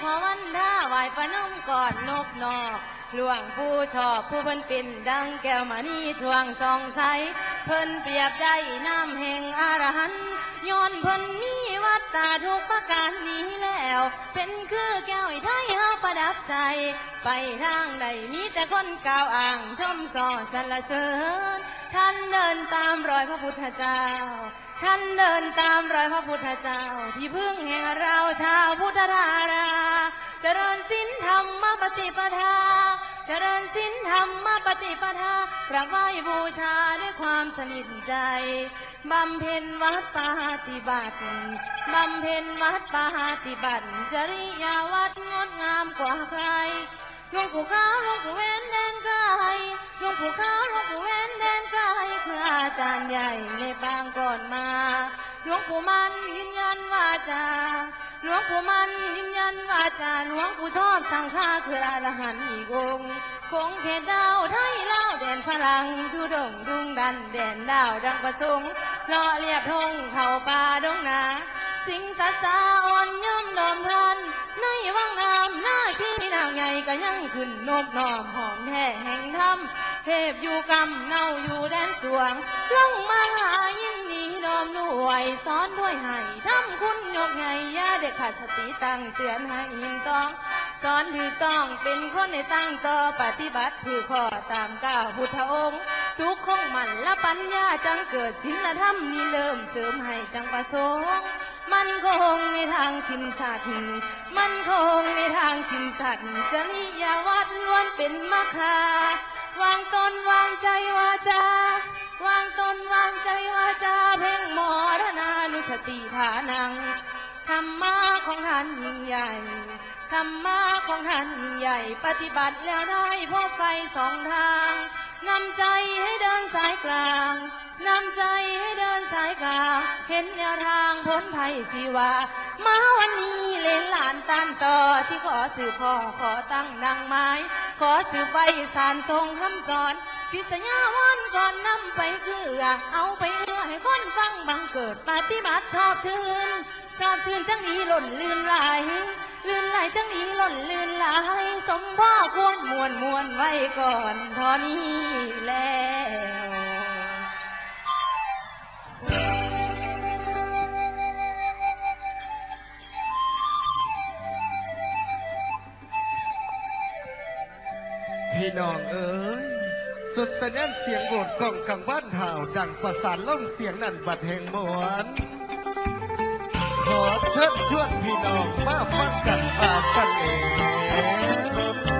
ขอวันท่าไหวประนมก่อนนกนอกหลวงผู้ชอบผู้เพิ่นปิ่นดังแก้วมานีทวงทองใสเพิ่นเปรียบใจน้ำแห่งอรหันย้อนเพิ่นมีวัดตาทุกประการนี้แล้ว เป็นคือแก้วไอ้ไทยเฮาประดับใจ ไปทางใดมีแต่คนกล่าวอ่างชมส่อสรรเสริญ ท่านเดินตามรอยพระพุทธเจ้า ท่านเดินตามรอยพระพุทธเจ้า ที่พึ่งแห่งเราชาวพุทธรารา เจริญสินธรรมปฏิปทา เจริญสินธรรมปฏิปทา กราบไหว้บูชาด้วยความสนิทใจ บำเพ็ญวัดปฏิบัติ บำเพ็ญวัดปฏิบัติ จริยาวัดงดงามกว่าใครหลวงปู่ขาวหลวงปู่เวนแดนไกลหลวงปู่ขาวหลวงปู่เวนแดนไกลคืออาจารย์ใหญ่ในบางก่อนมา หลวงปู่มันยืนยันว่าจะ หลวงปู่มันยืนยันว่าจะหลวงปู่ชอบสังฆาคืออรหันต์อีกองค์คงเขตดาวไทยเล่าแดนพลังทุดงดุงดันแดนดาวดังประสงค์เลาะเรียบทงเข้าป่าดงนาสิงสัจจาอ่อนย่อมนอมทันในวังน้ำหน้าที่นางใหญ่ก็ยังขึ้นนบนอมหอมแท้แห่งธรรมเทพอยู่กำเนาอยู่แดนสวงลงมาหายิน นอมหน่วยสอนด้วยให้ทำคุณยกให้ยาเด็กขาดสติตั้งเตือนให้ยินต้องสอนถือต้องเป็นคนในตั้งต่อปฏิบัติถือข้อตามก้าวพุทธองค์สุขคงมันและปัญญาจังเกิดศีลธรรมนี่เริ่มเสริมให้จังประสงค์มันคงในทางทินสัตว์มันคงในทางทินสัตว์จริยาวัดล้วนเป็นมะคาวางตนวางใจวาจา วางตนวางใจวาจาเพ่งมรณานุสติฐานังธรรมะของท่านยิ่งใหญ่ธรรมะของท่านยิ่งใหญ่ ปฏิบัติแล้วได้พบไฟสองทางนำใจให้เดินสายกลางนำใจให้เดินสายกลาง เห็นแนวทางพ้นภัยชีวา มาวันนี้เลนหลานตานต่อที่ขอสืบพ่อขอตั้งดังไม้ ขอสืบไปสารทรงคำสอน ทิศญาวันก่อนนำไปเกลือ เอาไปเลือให้คนฟังบังเกิดปฏิบัติชอบชื่น ชอบชื่นจังนี้หล่นลื่นไหลลื่นไหลจังนี้หล่นลื่นไหลสมพ่อควรมวนมวนไว้ก่อนทอนี้แล้วพี่น้องเอ๋ ยสุดสะแน่นเสียงโหวดกล่องกังบ้านห่าวดังประสานล่องเสียงนั่นบัดแห่งมวนขอเชิญชวนพี่น้องมาฟังกันปากันเอง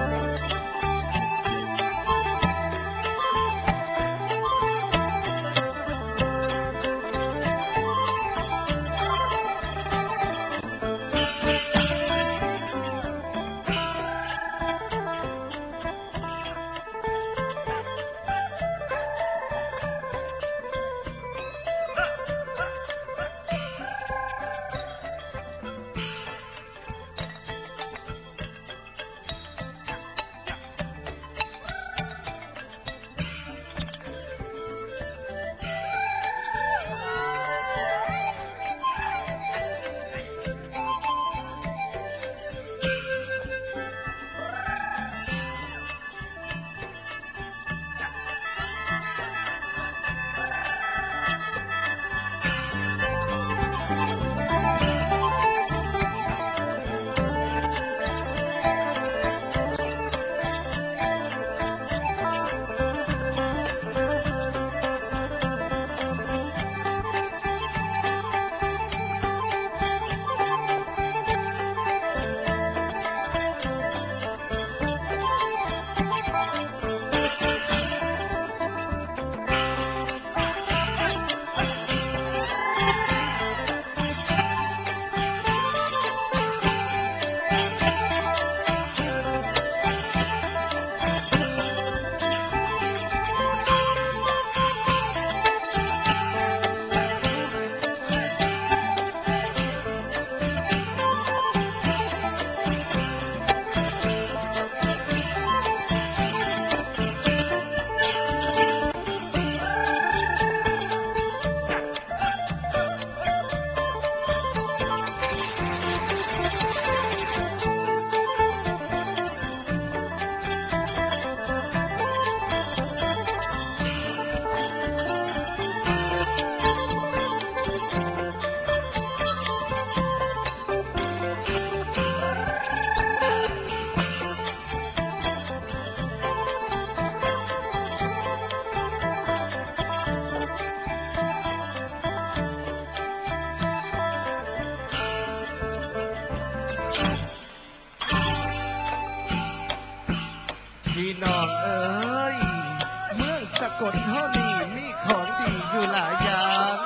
กลเฮานี่มีของดีอยู่หลายอย่าง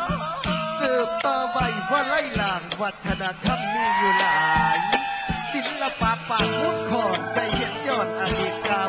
สืบต่อไว้ว่าไล่หลางวัฒนธรรมมีอยู่หลาย ศิลปะปากมุดคอดได้เห็นยอดอดีตเก่า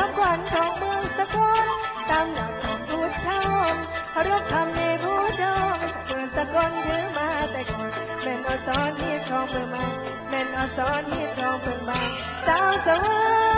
ครขวัญของเมืองสกลตามหลักของพุทธองค์ารพธรรมในผู้ธองเมืองสกลถือมาแต่ก่อนแม่นอสอนที่ครองเมืองมาแม่นอสอนที่ครองเมืองมาสาวสวย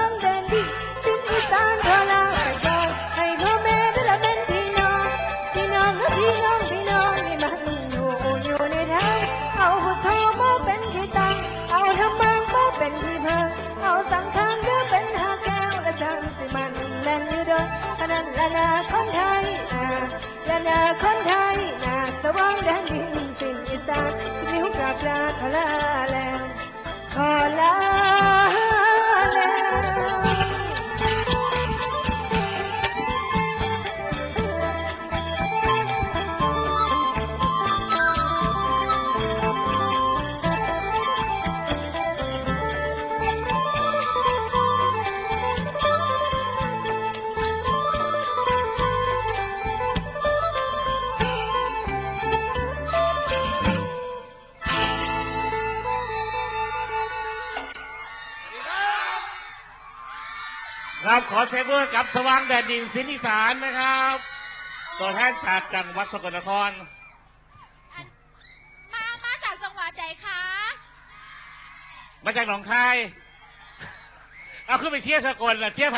Kala, kala, kala, kala, ครับขอเซฟเวอร์กับสว่างแดดดินสินอีสานนะครับ ตัวแทนจากจังหวัดสกลนครมามาจากจังหวัดใดคะ มาจากหนองคาย เอาขึ้นไปเชียร์สกลล่ะเชียร์ไผ